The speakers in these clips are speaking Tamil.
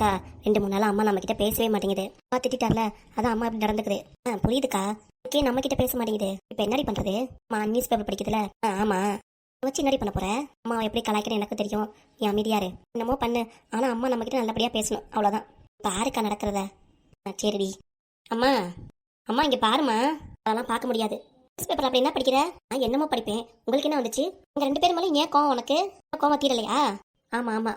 அக்கா ரெண்டு மூணு நாள் அம்மா நம்ம கிட்ட பேசவே மாட்டேங்குது. அப்பா திட்டார்ல அதான் அம்மா இப்படி நடந்துக்குது. ஆ புரியுதுக்கா. ஓகே நம்ம கிட்ட பேச மாட்டேங்குது. இப்போ என்னடி பண்றது? அம்மா நியூஸ் பேப்பர் படிக்கிறதுல? ஆ ஆமா. வச்சு என்னடி பண்ண போற? அம்மா எப்படி கலாய்க்கிறேன் எனக்கு தெரியும். நீ அமைதியாரு என்னமோ பண்ணு. ஆனா அம்மா நம்ம கிட்ட நல்லபடியா பேசணும். அவ்வளவுதான். பாருக்கா நடக்கிறத. ஆ, சரிடி. அம்மா அம்மா இங்க பாருமா அதெல்லாம் பார்க்க முடியாது. நியூஸ் பேப்பர் அப்படி என்ன படிக்கிற? நான் என்னமோ படிப்பேன். உங்களுக்கு என்ன வந்துச்சு? உங்க ரெண்டு பேரும் மேலே ஏன் கோவம் உனக்கு? கோவம் தீரலையா? ஆமா ஆமா.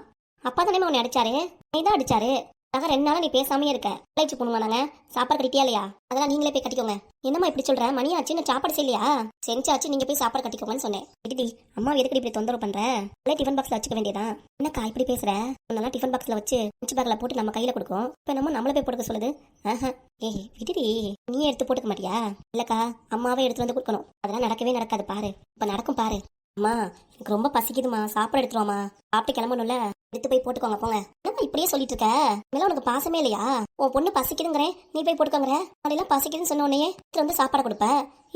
அப்பா தானே உன்னை அடிச்சாரு? நீ தான் அடிச்சாரு? அதான் ரெண்டு நாளா நீ பேசாமே இருக்க. காலேஜ் போகணுமா நாங்க சாப்பாடு கட்டியா இல்லையா? அதெல்லாம் நீங்களே போய் கட்டிக்கோங்க. என்னம்மா இப்படி சொல்ற? மணி ஆச்சு நான் சாப்பாடு செய்யலையா? செஞ்சாச்சு நீங்க போய் சாப்பாடு கட்டிக்கோங்கன்னு சொன்னேன். விடுதி அம்மா எதுக்கு இப்படி தொந்தரவு பண்ற? அதே டிஃபன் பாக்ஸ்ல வச்சுக்க வேண்டியதான் என்னக்கா இப்படி பேசுற? முன்னெல்லாம் டிஃபன் பாக்ஸ்ல வச்சு லஞ்ச் பேக்ல போட்டு நம்ம கையில கொடுக்கும். இப்ப நம்ம நம்மள போய் போட்டுக்க சொல்லுது. ஆஹா. ஏய் விடுடி நீ எடுத்து போட்டுக்க மாட்டியா? இல்லக்கா அம்மாவே எடுத்து வந்து கொடுக்கணும். அதெல்லாம் நடக்கவே நடக்காது பாரு. இப்ப நடக்கும் பாரு. அம்மா எனக்கு ரொம்ப பசிக்குதுமா சாப்பாடு எடுத்துருவாமா சாப்பிட்டு கிளம்பணும்ல? எடுத்து போய் போட்டுக்கோங்க போங்க. என்னம்மா இப்படியே சொல்லிட்டு இருக்க மேல உனக்கு பாசமே இல்லையா? உன் பொண்ணு பசிக்குதுங்கிறேன் நீ போய் போட்டுக்கோங்கிற. அதெல்லாம் பசிக்குதுன்னு சொன்ன உடனே வந்து சாப்பாடு கொடுப்ப.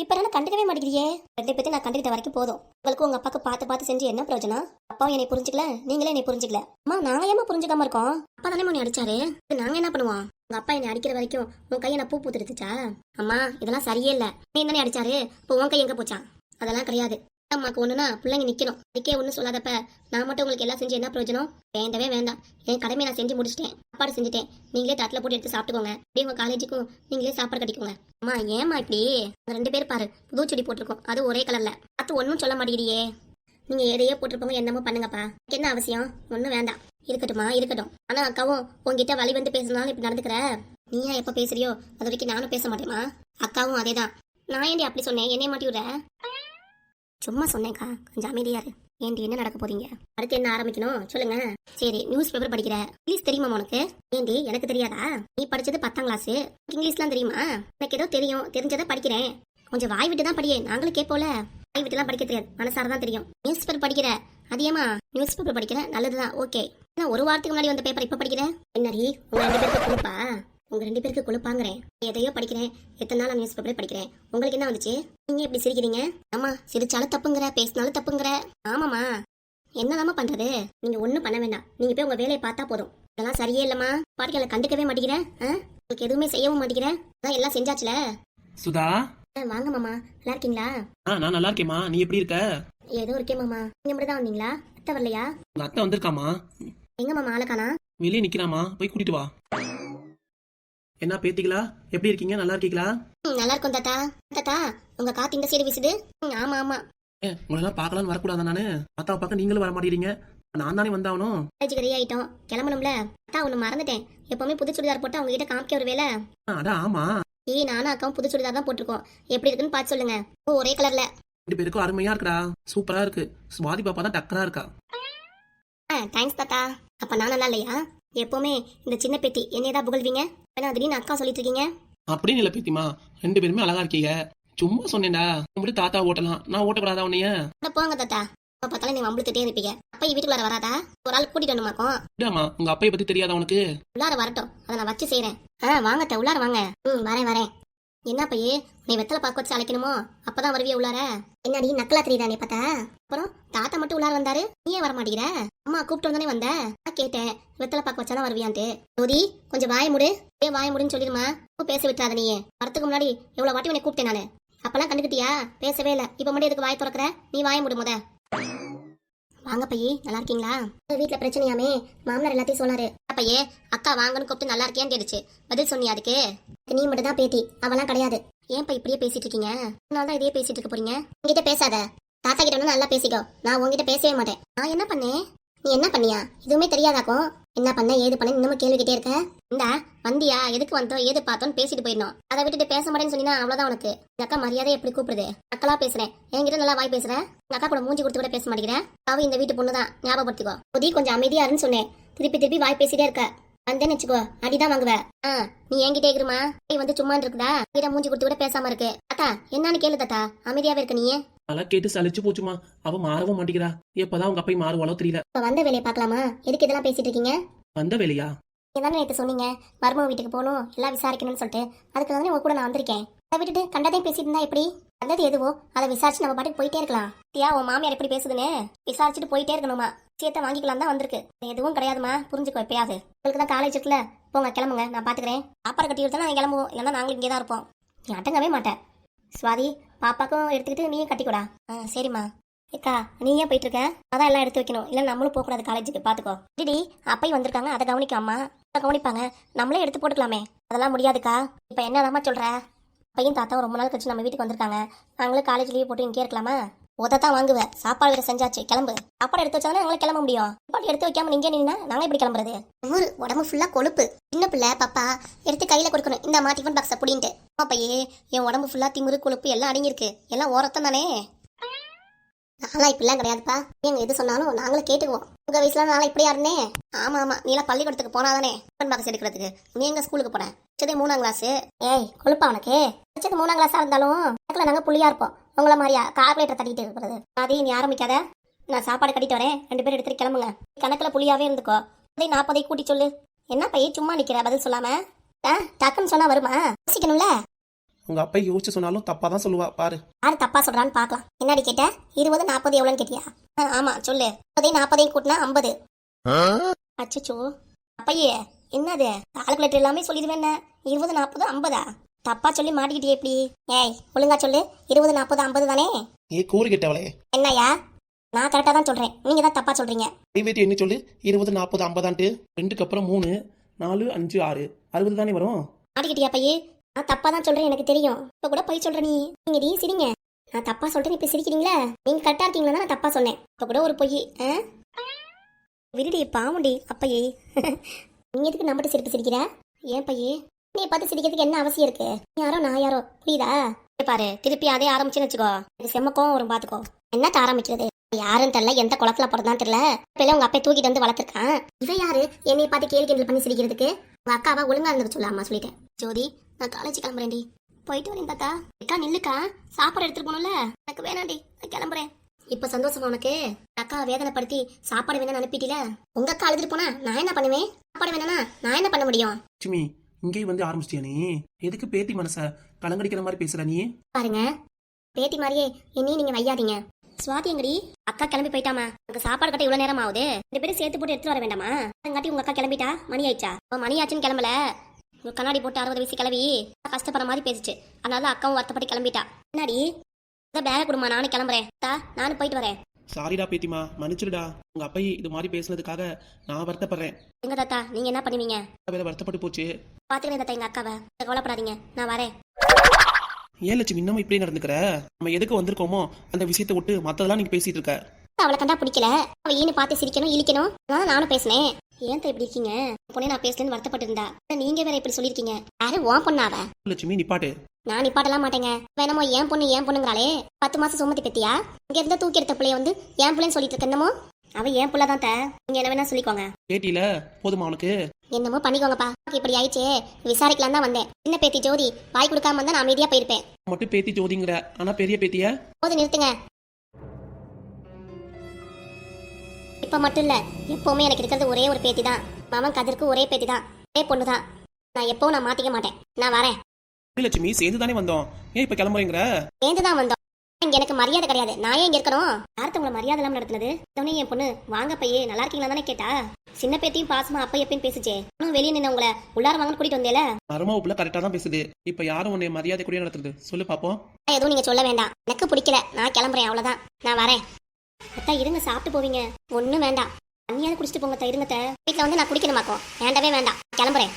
இப்ப என்ன கண்டுக்கவே மாட்டேங்கிறியே. ரெண்டு பேர்த்தையும் நான் கண்டுக்கிட்ட வரைக்கும் போதும். உங்களுக்கு உங்க அப்பாக்கு பார்த்து பார்த்து செஞ்சு என்ன பிரயோஜனம்? அப்பாவும் என்னை புரிஞ்சுக்கல நீங்களே என்னை புரிஞ்சுக்கல. அம்மா நாங்க ஏமா புரிஞ்சுக்காம இருக்கோம்? அப்பா தானே உன்னை அடிச்சாரு? நாங்க என்ன பண்ணுவோம்? உங்க அப்பா என்னை அடிக்கிற வரைக்கும் உன் கையை நான் பூ பூத்துடுச்சா அம்மா இதெல்லாம் சரியே இல்ல. நீ என்ன அடிச்சாரு? இப்போ உன் கை எங்க போச்சான்? அதெல்லாம் கிடையாது. அம்மாக்கு ஒண்ணுனா பிள்ளைங்க நிக்கணும். அதுக்கே ஒன்றும் சொல்லாதப்ப நான் மட்டும் உங்களுக்கு எல்லாம் செஞ்சு என்ன பிரயோஜனம்? வேண்டவே வேண்டாம். என் கடமையை நான் செஞ்சு முடிச்சிட்டேன். சாப்பாடு செஞ்சுட்டேன். நீங்களே தட்டில் போட்டு எடுத்து சாப்பிட்டுக்கோங்க. அப்படியே உங்க காலேஜுக்கும் நீங்களே சாப்பாடு கட்டிக்கோங்க. அம்மா ஏம்மா இப்படி? ரெண்டு பேர் பாரு. புது செடி போட்டிருக்கோம். அது ஒரே கலர்ல அது ஒன்றும் சொல்ல மாட்டேங்கிறியே. நீங்க எதையோ போட்டிருப்போங்க என்னமோ பண்ணுங்கப்பா. என்ன அவசியம்? ஒன்றும் வேண்டாம். இருக்கட்டுமா இருக்கட்டும். ஆனா அக்காவும் உங்ககிட்ட வழி வந்து பேசினாலும் இப்படி நடந்துக்கிற? நீ ஏன் எப்போ பேசுறியோ அது வரைக்கும் நானும் பேச மாட்டேமா அக்காவும் அதேதான். நான் ஏன்டி அப்படி சொன்னேன்? என்னைய மாட்டி விடுற? சும்மா சொன்னேன்க்கா. கொஞ்சம் அமைதியா இரு. ஏன்டி என்ன நடக்க போறீங்க? அடுத்து என்ன ஆரம்பிக்கணும்? சொல்லுங்க. சரி நியூஸ் பேப்பர் படிக்கிற. இங்கிலீஷ் தெரியுமா உனக்கு? ஏன்டி எனக்கு தெரியாதா? நீ படிச்சது பத்தாம் கிளாஸ் இங்கிலீஷ்லாம் தெரியுமா? எனக்கு ஏதோ தெரியும். தெரிஞ்சதை படிக்கிறேன். கொஞ்சம் வாய் விட்டு தான் படியே. நாங்களும் கேட்போல. வாய் விட்டுலாம் படிக்க தெரியாது. மனசார தான் தெரியும். நியூஸ் பேப்பர் படிக்கிற. அதிகமா நியூஸ் பேப்பர் படிக்கிற? நல்லதுதான். ஓகே நான் ஒரு வாரத்துக்கு முன்னாடி வந்த பேப்பர் இப்ப படிக்கிறேன் என்னடி உங்க ரெண்டு பேருக்கு கொடுப்பா உங்க ரெண்டு பேருக்கு கொழுப்பாங்கிறேன். எதையோ படிக்கிறேன். எத்தனை நாள் நியூஸ் பேப்பரே படிக்கிறேன். உங்களுக்கு என்ன வந்துச்சு? நீங்க எப்படி சிரிக்கிறீங்க? ஆமா சிரிச்சாலும் தப்புங்கிற பேசினாலும் தப்புங்கிற. ஆமாமா என்னதாம்மா பண்றது? நீங்க ஒண்ணும் பண்ண வேண்டாம். நீங்க போய் உங்க வேலையை பார்த்தா போதும். இதெல்லாம் சரியே இல்லம்மா. பாட்டிகளை கண்டுக்கவே மாட்டேங்கிற? ஆ? உங்களுக்கு எதுவுமே செய்யவும் மாட்டேங்கிற? அதான் எல்லாம் செஞ்சாச்சுல. சுதா? வாங்க மாமா. நல்லா இருக்கீங்களா? ஆ நான் நல்லா இருக்கேம்மா. நீ எப்படி இருக்க? ஏதோ இருக்கே மாமா. நீங்க மட்டும் தான் வந்தீங்களா? அத்தை வரலையா? உங்க அத்தை வந்திருக்காமா எங்க மாமா ஆளுக்கானா? வெளியே நிக்கிறாமா போய் கூட்டிட்டு வா. என்ன பேத்திகளா? எப்படி இருக்கீங்க? நல்லா இருக்கீங்களா? நல்லா இருக்கும் தாத்தா. தாத்தா உங்க காத்து இந்த சைடு வீசுது? ஆமா ஆமா. உங்களெல்லாம் பார்க்கலான்னு வரக்கூடாதா நானு? பார்த்தா பார்க்க நீங்களும் வர மாட்டேங்கிறீங்க. நான் தானே வந்தாகணும். காலேஜுக்கு ரெடி ஆயிட்டோம். கிளம்பணும்ல? அத்தா ஒண்ணு மறந்துட்டேன். எப்பவுமே புது சுடிதார் போட்டு அவங்க கிட்ட காமிக்க ஒரு வேலை அதான் ஆமா. ஏய் நானும் அக்காவும் புது சுடிதார் தான் போட்டிருக்கோம். எப்படி இருக்குன்னு பார்த்து சொல்லுங்க. ஒரே கலர்ல ரெண்டு பேருக்கும் அருமையா இருக்குடா. சூப்பரா இருக்கு. சுவாதி பாப்பா தான் டக்கரா இருக்கா. ஆ தேங்க்ஸ் தாத்தா. அப்ப நான் நல்லா இல்லையா? எப்பவுமே இந்த சின்ன பெட்டி என்னைய தான் புகழ்வீங்க? ஏன்னா திடீர்னு அக்கா சொல்லிட்டு இருக்கீங்க அப்படின்னு இல்ல பேத்திமா ரெண்டு பேருமே அழகா இருக்கீங்க. சும்மா சொன்னேன்டா. மட்டும் தாத்தா ஓட்டலாம். நான் ஓட்டக்கூடாதா உன்னைய? போங்க தாத்தா. அப்ப பார்த்தாலும் நீ வம்பளுத்துட்டே இருப்பீங்க. அப்பா வீட்டுக்குள்ளார வராதா? ஒரு ஆள் கூட்டிட்டு வரணுமாக்கும் விடாமா உங்க அப்பைய பத்தி தெரியாதா உனக்கு? உள்ளார வரட்டும். அதை நான் வச்சு செய்றேன். ஆ வாங்க உள்ளார வாங்க. ம் வரேன் வரேன். என்ன பையே நீ வெத்தலை பார்க்க வச்சு அழைக்கணுமோ? அப்பதான் வருவிய உள்ளார. என்னடி நக்கலா தெரியுதா நீ பார்த்தா? அப்புறம் தாத்தா மட்டும் உள்ளார வந்தாரு? நீ ஏன் வர மாட்டேங்கிற அம்மா கூப்பிட்டு வந்தானே வந்த. நான் கேட்டேன் வெத்தலை பார்க்க வச்சாதான் வருவியான்ட்டு. ஜோதி கொஞ்சம் வாய முடு. ஏ வாய முடுன்னு சொல்லிடுமா? இப்போ பேச விட்டுறாத நீ வரத்துக்கு முன்னாடி எவ்வளவு வாட்டி உன்னை கூப்பிட்டேன் நானு. அப்பெல்லாம் கண்டுக்கிட்டியா? பேசவே இல்ல. இப்ப மட்டும் எதுக்கு வாய் திறக்கிற? நீ வாய முடு முத. வாங்க பையே நல்லா இருக்கீங்களா? வீட்டுல பிரச்சனையாமே மாமனார் எல்லாத்தையும் சொன்னாரு. அப்பையே அக்கா வாங்கன்னு கூப்பிட்டு நல்லா இருக்கியான்னு கேட்டுச்சு. பதில் சொன்னியா அதுக்கு? நீ மட்டும் தான் பேத்தி அவெல்லாம் கிடையாது. ஏன்ப்பா இப்படியே பேசிட்டு இருக்கீங்க? அதனால தான் இதே பேசிட்டு இருக்க போறீங்க? உங்ககிட்ட பேசாத. தாத்தா கிட்ட நல்லா பேசிக்கோ. நான் உங்ககிட்ட பேசவே மாட்டேன். நான் என்ன பண்ணேன்? நீ என்ன பண்ணியா? எதுவுமே தெரியாதாக்கும்? என்ன பண்ண ஏது பண்ண இன்னமும் கேள்விக்கிட்டே இருக்க? இந்தா வந்தியா எதுக்கு வந்தோம் ஏது பார்த்தோன்னு பேசிட்டு போயிடணும். அதை விட்டுட்டு பேச மாட்டேன்னு சொன்னீங்கன்னா அவ்வளவுதான் உனக்கு. இந்த அக்கா மரியாதை எப்படி கூப்பிடுது? அக்கலா பேசுறேன். என்கிட்ட நல்லா வாய் பேசுறேன் அக்கா கூட மூஞ்சி கொடுத்து கூட பேச மாட்டேங்கிறேன் அவ இந்த வீட்டு பொண்ணு தான் ஞாபகப்படுத்திக்கோ. புதி கொஞ்சம் அமைதியா இருன்னு சொன்னேன். திருப்பி திருப்பி வாய் பேசிட்டே இருக்க. வந்தேன்னு வச்சுக்கோ அடிதான் வாங்குவ. ஆ நீ என்கிட்ட இருக்கிறமா நீ வந்து சும்மா இருக்குதா? கிட்ட மூஞ்சி கொடுத்து கூட பேசாம இருக்கு. அக்கா என்னன்னு கேளு தாத்தா. அமைதியாவே இருக்க நீ அதெல்லாம் கேட்டு சலிச்சு போச்சுமா. அவ மாறவும் மாட்டேங்கிறா எப்பதான் உங்க அப்பை மாறுவாளோ தெரியல. இப்ப வந்த வேலையை பார்க்கலாமா? எதுக்கு இதெல்லாம் பேசிட்டு இருக்கீங்க? வந்த வேலையா? இதானே நேற்று சொன்னீங்க? மருமக வீட்டுக்கு போகணும் எல்லாம் விசாரிக்கணும்னு சொல்லிட்டு. அதுக்கு தானே உங்க கூட நான் வந்திருக்கேன். அதை விட்டுட்டு கண்டதையும் பேசிட்டு இருந்தா எப்படி? வந்தது எதுவோ அதை விசாரிச்சு நம்ம பாட்டுக்கு போயிட்டே இருக்கலாம். தியா உன் மாமியார் எப்படி பேசுதுன்னு? விசாரிச்சுட்டு போயிட்டே இருக்கணுமா. விஷயத்த வாங்கிக்கலாம் தான் வந்திருக்கு. எதுவும் கிடையாதுமா. புரிஞ்சுக்கோ எப்பயாவது. உங்களுக்கு தான் காலேஜ் இருக்குல்ல? போங்க கிளம்புங்க. நான் பாத்துக்கிறேன். சாப்பாடு கட்டி கொடுத்தா நாங்கள் கிளம்புவோம். இல்லைன்னா நாங்களும் இங்கே தான் இருப்போம். நீ அடங்கவே மாட்டேன் சுவாதி பாப்பாக்கும் எடுத்துக்கிட்டு நீயும் கட்டிக்கூடா. ஆ சரிம்மா. ஏக்கா நீ ஏன் போயிட்டு இருக்க? அதான் எல்லாம் எடுத்து வைக்கணும். இல்லை நம்மளும் போகக்கூடாது காலேஜுக்கு. பார்த்துக்கோ டிடி அப்பையும் வந்திருக்காங்க. அதை கவனிக்காமா அதை கவனிப்பாங்க. நம்மளே எடுத்து போட்டுக்கலாமே. அதெல்லாம் முடியாதுக்கா. இப்போ என்னதாம்மா சொல்கிற பையன் தாத்தாவும் ரொம்ப நாள் கழிச்சு நம்ம வீட்டுக்கு வந்திருக்காங்க. நாங்களும் காலேஜ் லீவ் போட்டு இங்கே இருக்கலாமா? உதத்தான் வாங்குவேன் சாப்பாடு வேற செஞ்சாச்சு. கிளம்பு. சாப்பாடு எடுத்து வச்சாதானே நாங்களும் கிளம்ப முடியும். சாப்பாடு எடுத்து வைக்காம நீங்க நின்னா நாங்களே எப்படி கிளம்புறது? ஊரு உடம்பு ஃபுல்லா கொழுப்பு. சின்ன பிள்ளை பாப்பா. எடுத்து கையில கொடுக்கணும். இந்த மா டிஃபன் பாக்ஸை புடின்ட்டு. பையே என் உடம்பு ஃபுல்லா திமுரு கொழுப்பு எல்லாம் அடங்கியிருக்கு. எல்லாம் ஓரத்தம் தானே? நான்லாம் இப்படிலாம் கிடையாதுப்பா. நீங்க எது சொன்னாலும் நாங்களும் கேட்டுக்குவோம். உங்க வயசுல நாளா இப்படியா இருந்தேன்? ஆமா ஆமா. நீலாம் பள்ளிக்கூடத்துக்கு போனாதானே டிஃபன் பாக்ஸ் எடுக்கிறதுக்கு. நீ எங்க ஸ்கூலுக்கு போன? வச்சதே மூணாம் கிளாஸ் ஏய் கொழுப்பா உனக்கு? வச்சது மூணாம் கிளாஸா இருந்தாலும் எனக்குல நாங்க புள்ளியா இருப்போம். உங்கள மாதிரியா? கார்பரேட்டர் தட்டிட்டு இருக்கிறது. அதையும் நீ ஆரம்பிக்காத. நான் சாப்பாடு கட்டிட்டு வரேன். ரெண்டு பேரும் எடுத்துட்டு கிளம்புங்க. கணக்கில் கணக்குல இருந்துக்கோ. அதே நாற்பதை கூட்டி சொல்லு. என்ன பையன் சும்மா நிக்கிற? பதில் சொல்லாம? டக்குன்னு சொன்னா வருமா? யோசிக்கணும்ல? உங்க அப்பா யோசிச்சு சொன்னாலும் தப்பா தான் சொல்லுவா பாரு. யாரு தப்பா சொல்றான்னு பார்க்கலாம் என்னடி கேட்ட? இருபது நாற்பது எவ்வளோன்னு கேட்டியா? ஆமா சொல்லு. முப்பதையும் நாற்பதையும் கூட்டினா ஐம்பது. அச்சச்சோ. அப்பையே என்னது? கால்குலேட்டர் எல்லாமே சொல்லிடுவேன் இருபது நாற்பது ஐம்பதா? தப்பா சொல்லி மாட்டிக்கிட்டியே எப்படி ஏய் ஒழுங்கா சொல்லு. இருபது நாற்பது ஐம்பது தானே? ஏ கூறு கெட்டவளே. என்னய்யா? நான் கரெக்டாக தான் சொல்றேன். நீங்க தான் தப்பா சொல்றீங்க. என்ன சொல்லு. இருபது நாற்பது ஐம்பதான்ட்டு. ரெண்டுக்கு அப்புறம் மூணு. நாலு அஞ்சு ஆறு. அறுபது தானே வரும்? மாட்டிக்கிட்டியா பையே? நான் தப்பா தான் சொல்றேன் எனக்கு தெரியும். இப்ப கூட போய் சொல்ற நீ. நீங்க நீ சிரிங்க. நான் தப்பா சொல்றேன் இப்ப சிரிக்கிறீங்களா? நீங்க கரெக்டா இருக்கீங்களா நான் தப்பா சொன்னேன். இப்ப கூட ஒரு பொய் ஆ? விடுடி அப்பையே. நீ எதுக்கு நம்மகிட்ட சிரிப்பு சிரிக்கிற? ஏன் பையே? நீ பார்த்து சிரிக்கிறதுக்கு என்ன அவசியம் இருக்கு? நீ யாரோ நான் யாரோ? புரியுதா? பாரு திருப்பி அதே ஆரம்பிச்சுன்னு வச்சுக்கோ. எனக்கு செம்மக்கம் வரும் பாத்துக்கோ. என்னத்த ஆரம்பிக்கிறது யாருன்னு தெரியல. எந்த குளத்துல பிறந்தான்னு தெரியல. இப்ப உங்க அப்பா தூக்கிட்டு வந்து வளர்த்துருக்கான். இவன் யாரு? என்னை பார்த்து கேள்வி கிண்டல் பண்ணி சிரிக்கிறதுக்கு? உங்க அக்காவா ஒழுங்கா இருந்தது சொல்லு அம்மா சொல்லிட்டேன். ஜோதி நான் காலேஜ் கிளம்புறேன்டி. போயிட்டு வரேன் தாத்தா. அக்கா நில்லுக்கா. சாப்பாடு எடுத்துட்டு போகணும்ல? எனக்கு வேணாண்டி நான் கிளம்புறேன். இப்ப சந்தோஷமா உனக்கு? அக்கா வேதனைப்படுத்தி சாப்பாடு வேணும்னு அனுப்பிட்டில? உங்க அக்கா அழுதுட்டு போனா நான் என்ன பண்ணுவேன்? சாப்பாடு வேணும்னா நான் என்ன பண்ண முடியும்? லட்சுமி இங்கேயும் வந்து ஆரம்பிச்சிட்டியா நீ? எதுக்கு பேத்தி மனச கலங்கடிக்கிற மாதிரி பேசுற நீ? பாருங்க. பேத்தி மாதிரியே என்னையும் நீங்க வையாதீங்க. சுவாதி எங்கடி? அக்கா கிளம்பி போயிட்டாமா? உனக்கு சாப்பாடு கட்ட இவ்வளவு நேரம் ஆகுது ரெண்டு பேரும் சேர்த்து போட்டு எடுத்துட்டு வர வேண்டாமா? அங்காட்டி உங்க அக்கா கிளம்பிட்டா? மணி ஆயிடுச்சா? இப்போ மணி ஆச்சுன்னு கிளம்பல. உங்க கண்ணாடி போட்டு அறுபது வயசு கிளம்பி கஷ்டப்படுற மாதிரி பேசிச்சு. அதனால அக்காவும் வருத்தப்பட்டு கிளம்பிட்டா. என்னடி? பேக கொடுமா நானும் கிளம்புறேன். தா நானும் போயிட்டு வரேன். சாரிடா பேத்திமா மன்னிச்சிடுடா. உங்க அப்பா இது மாதிரி பேசுனதுக்காக நான் வருத்தப்படுறேன். எங்க தாத்தா நீங்க என்ன பண்ணுவீங்க? வேற வருத்தப்பட்டு போச்சு. பாத்துக்கிறேன் தாத்தா எங்க அக்காவை. கவலைப்படாதீங்க. நான் வரேன். ஏன் லட்சுமி இன்னமும் இப்படியே நடந்துக்கிற? நம்ம எதுக்கு வந்திருக்கோமோ அந்த விஷயத்தை விட்டு மத்ததெல்லாம் நீங்க பேசிட்டு இருக்க. அவளை கண்டா பிடிக்கல. அவ ஈனு பார்த்து சிரிக்கணும் இழிக்கணும். அதான் நானும் பேசினேன். ஏன் இப்படி இருக்கீங்க? பொண்ணே நான் பேசலன்னு வருத்தப்பட்டு இருந்தா நீங்க வேற இப்படி சொல்லிருக்கீங்க யாரு உன் பொண்ணாவ லட்சுமி நிப்பாட்டு நான் நிப்பாட்டலாம் மாட்டேங்க. வேணாமோ ஏன் பொண்ணு ஏன் பொண்ணுங்கிறாளே. பத்து மாசம் சுமத்தி பெத்தியா? இங்க இருந்த தூக்கி எடுத்த பிள்ளைய வந்து ஏன் பிள்ளைன்னு சொல்லிட்டு இருக்க என்னமோ? அவ ஏன் புள்ள தான் த? நீங்க என்ன வேணா சொல்லிக்கோங்க. கேட்டில? போதுமா உனக்கு என்னமோ பண்ணிக்கோங்கப்பா. இப்படி ஆயிடுச்சே. விசாரிக்கலாம் தான் வந்தேன். சின்ன பேத்தி ஜோதி வாய் கொடுக்காம வந்தா நான் அமைதியா போயிருப்பேன். மட்டும் பேத்தி ஜோதிங்கிற. ஆனா பெரிய பேத்திய? போது நிறுத்துங்க. இப்ப மட்டும் இல்ல எப்பவுமே எனக்கு இருக்கிறது ஒரே ஒரு பேத்தி தான். மாமன் கதிருக்கு ஒரே பேத்தி தான். ஒரே பொண்ணு தான். நான் எப்பவும் நான் மாத்திக்க மாட்டேன். நான் வரேன். லட்சுமி சேர்ந்து தானே வந்தோம். ஏன் இப்ப கிளம்புறீங்கிற? சேர்ந்து தான் வந்தோம். இங்க எனக்கு மரியாதை கிடையாது. நான் ஏன் இங்க இருக்கணும்? யார்த்த உங்களை மரியாதை இல்லாம நடத்துனது? உடனே என் பொண்ணு. வாங்க பையே. நல்லா இருக்கீங்களா தானே கேட்டா? சின்ன பேத்தியும் பாசமா அப்பா எப்பயும் பேசுச்சே. நானும் வெளியே நின்று உங்களை உள்ளார வாங்கன்னு கூட்டிட்டு வந்தேல? மருமக புள்ள கரெக்டா தான் பேசுது. இப்ப யாரும் உன்னை மரியாதை கூட நடத்துறது? சொல்லு பாப்போம். எதுவும் நீங்க சொல்ல வேண்டாம். எனக்கு பிடிக்கல. நான் கிளம்புறேன். அவ்வளவுதான். நான் வரேன். அத்தா இருங்க. சாப்பிட்டு போவீங்க. ஒண்ணும் வேண்டாம். தண்ணியாவது குடிச்சிட்டு போங்க அத்தா, இருங்க அத்தா. வீட்ல வந்து நான் குடிக்கணுமாக்கோ? வேண்டவே வேண்டாம். கிளம்புறேன்.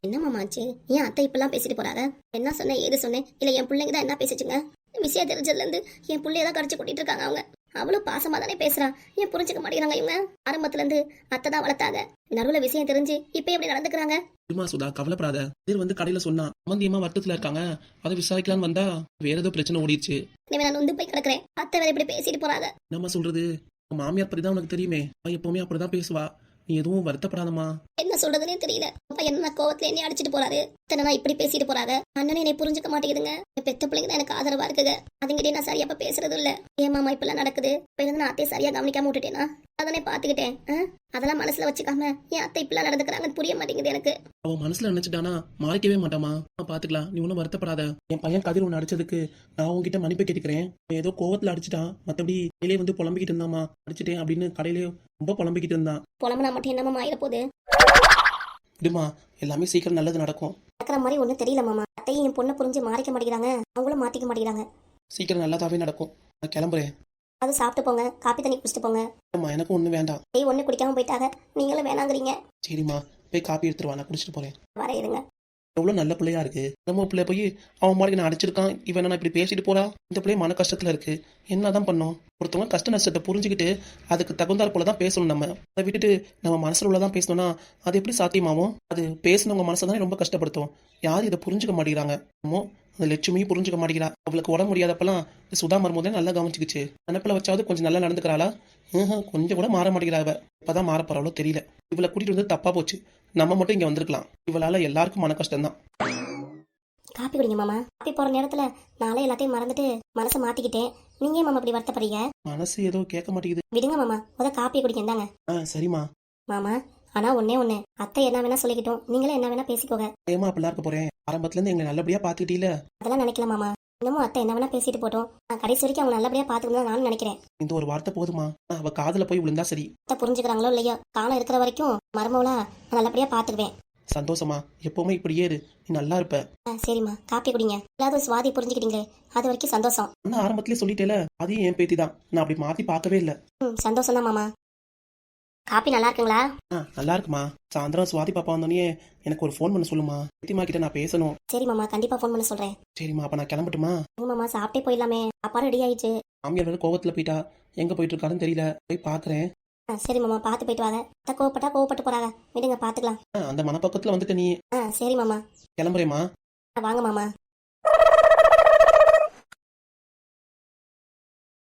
என்ன மாமாச்சு ஏன் அத்தை இப்பெல்லாம் பேசிட்டு போறாங்க? என்ன சொன்னேன்? ஏது சொன்னேன்? இல்ல என் பிள்ளைங்க தான் என்ன பேசிச்சுங்க? விஷயம் தெரிஞ்சதுல இருந்து என் பிள்ளைய தான் கடிச்சு கொட்டிட்டு இருக்காங்க அவங்க. அவ்வளவு பாசமா தானே பேசுறான் ஏன் புரிஞ்சுக்க மாட்டேங்கிறாங்க இவங்க? ஆரம்பத்துல இருந்து அத்தை தான் வளர்த்தாங்க. நடுவுல விஷயம் தெரிஞ்சு இப்ப எப்படி நடந்துக்கிறாங்க? சும்மா சுதா கவலைப்படாத. இது வந்து கடையில சொன்னா சம்பந்தியமா வருத்தத்துல இருக்காங்க. அதை விசாரிக்கலாம்னு வந்தா வேற ஏதோ பிரச்சனை ஓடிடுச்சு. இனிமே நான் நொந்து போய் கிடக்குறேன். அத்தை வேற இப்படி பேசிட்டு போறாங்க நம்ம சொல்றது? மாமியார் பத்தி தான் உனக்கு தெரியுமே. அவ எப்பவுமே அப்படிதான் பேசுவா. நீ எதுவும் வருத்தப்படாதம்மா. என்ன சொல்றதுனே தெரியல. அப்பா என்ன கோவத்துல என்ன அடிச்சிட்டு போறாரு? இத்தனை நான் இப்படி பேசிட்டு போறாரு? அண்ணன் என்னை புரிஞ்சுக்க மாட்டேங்குதுங்க. என் பெத்த பிள்ளைங்க தான் எனக்கு ஆதரவா இருக்குங்க. அதுங்கிட்டே நான் சரியா இப்ப பேசுறது இல்ல. ஏன் மாமா இப்பெல்லாம் நடக்குது? இப்ப இருந்து நான் அத்தையை சரியா கவனிக்காம விட்டுட்டேனா? அதானே பாத்துக்கிட்டேன்? அதெல்லாம் மனசுல வச்சுக்காம என் அத்தை இப்படிலாம் நடந்துக்கிறாங்கன்னு புரிய மாட்டேங்குது எனக்கு. அவன் மனசுல நினைச்சிட்டானா? மாறிக்கவே மாட்டாமா? பாத்துக்கலாம். நீ ஒன்றும் வருத்தப்படாத. என் பையன் கதிர் ஒன்று அடிச்சதுக்கு நான் உன்கிட்ட மன்னிப்பு கேட்டுக்கிறேன். ஏதோ கோவத்துல அடிச்சிட்டான். மத்தபடி வெளியே வந்து புலம்பிக்கிட்டு இருந்தாமா அடிச்சிட்டேன் அப்படின்னு கடையிலே ரொம்ப புலம்பிக்கிட்டு இருந்தான். புலம்புனா மட்டும் என்னமா ஆயிட போகுது? விடுமா எல்லாமே சீக்கிரம் நல்லது நடக்கும். நடக்கிற மாதிரி ஒன்றும் தெரியல மாமா. அத்தையும் என் பொண்ணை புரிஞ்சு மாறிக்க மாட்டேங்கிறாங்க. அவங்களும் மாத்திக்க மாட்டேங்கிறாங்க. சீக்கிரம் நல்லதாவே நடக்கும். நான் கிளம்புறேன். அது சாப்பிட்டு போங்க காப்பி தண்ணி குடிச்சிட்டு போங்க. அம்மா எனக்கும் ஒன்றும் வேண்டாம். டேய் ஒண்ணு குடிக்காம போயிட்டாங்க நீங்களும் வேணாங்கிறீங்க. சரிம்மா போய் காப்பி எடுத்துட்டு வா நான் குடிச்சிட்டு போறேன். வர இருங்க எவ்வளோ நல்ல பிள்ளையா இருக்கு. நம்ம பிள்ளை போய் அவன் மாதிரி நான் அடிச்சிருக்கான் இவன் என்ன இப்படி பேசிட்டு போறா. இந்த பிள்ளை மன கஷ்டத்துல இருக்கு. என்னதான் பண்ணோம்? ஒருத்தவங்க கஷ்ட நஷ்டத்தை புரிஞ்சுக்கிட்டு அதுக்கு தகுந்தாற் போல தான் பேசணும் நம்ம. அதை விட்டுட்டு நம்ம மனசுல உள்ளதான் பேசணும்னா அது எப்படி சாத்தியமாகும் அது பேசினவங்க மனசை தானே ரொம்ப கஷ்டப்படுத்தும். யாரும் இதை புரிஞ்சுக்க மாட்டேங்கிறாங்க? லட்சுமியும் புரிஞ்சுக்க மாட்டேங்கிறா. அவளுக்கு உடம்பு முடியாதப்பெல்லாம் சுதா மருமோதே நல்லா கவனிச்சுக்கிச்சு. நினப்பில் வச்சாவது கொஞ்சம் நல்லா நடந்துக்கிறாளா? கொஞ்சம் கூட மாற மாட்டேங்கிறா அவ. இப்பதான் மாற போறாளோ தெரியல. இவளை கூட்டிட்டு வந்து தப்பா போச்சு. நம்ம மட்டும் இங்க வந்திருக்கலாம். இவளால எல்லாருக்கும் மன கஷ்டம் தான் காப்பி குடிங்க மாமா. காப்பி போற நேரத்துல நாளே எல்லாத்தையும் மறந்துட்டு மனசை மாத்திக்கிட்டேன். நீங்க மாமா இப்படி வருத்தப்படுறீங்க? மனசு ஏதோ கேட்க மாட்டேங்குது. விடுங்க மாமா. முத காப்பி குடிக்க இந்தாங்க ஆ சரிம்மா. மாமா ஆனா ஒண்ணே ஒண்ணு. அத்தை என்ன வேணா சொல்லிக்கிட்டோம். நீங்களே என்ன வேணா பேசிக்கோங்க. ஏமா அப்படிலாம் இருக்க போறேன்? ஆரம்பத்துல இருந்து எங்களை நல்லபடியா பாத்துக்கிட்டீல அதெல்லாம் நினைக்கல மாமா. இன்னமும் அத்தை என்ன வேணா பேசிட்டு போட்டோம். நான் கடைசி வரைக்கும் அவங்க நல்லபடியா பாத்துக்கணும் நானும் நினைக்கிறேன். இந்த ஒரு வார்த்தை போதுமா ஆ, அவ காதுல போய் விழுந்தா சரி. அத்தை புரிஞ்சுக்கிறாங்களோ இல்லையோ? காலம் இருக்கிற வரைக்கும் மருமவளா நான் நல்லபடியா பாத்துக்குவேன் சந்தோஷமா எப்பவுமே இப்படியே இரு. நீ நல்லா இருப்ப. ஆ சரிம்மா. காப்பி குடிங்க. இல்லாத சுவாதி புரிஞ்சுக்கிட்டீங்களே? அது வரைக்கும் சந்தோஷம். நான் ஆரம்பத்திலே சொல்லிட்டேல அதையும் என் பேத்தி தான் நான் அப்படி மாத்தி பார்க்கவே இல்ல. ம் சந்தோஷம் தான் மாமா. காப்பி நல்லா இருக்குங்களா ஆ நல்லா இருக்குமா சாயந்தரம் சுவாதி பாப்பா வந்தோடனே எனக்கு ஒரு ஃபோன் பண்ண சொல்லுமா. பேத்திமா கிட்ட நான் பேசணும். சரி மாமா கண்டிப்பா ஃபோன் பண்ண சொல்றேன். சரிம்மா அப்ப நான் கிளம்பட்டுமா? எங்க மாமா சாப்பிட்டே போயிடலாமே. சாப்பாடு ரெடி ஆயிடுச்சு. மாமியார் வேற கோவத்துல போயிட்டா. எங்க போயிட்டு இருக்காருன்னு தெரியல. போய் பாக்குறேன். ஆ சரி மாமா பார்த்து போயிட்டு வாங்க. அத்தை கோவப்பட்டா கோவப்பட்டு போறாங்க. விடுங்க பாத்துக்கலாம். அந்த மனப்பக்கத்துல வந்துட்டு நீ. ஆ சரி மாமா. கிளம்புறேம்மா. ஆ, வாங்க மாமா.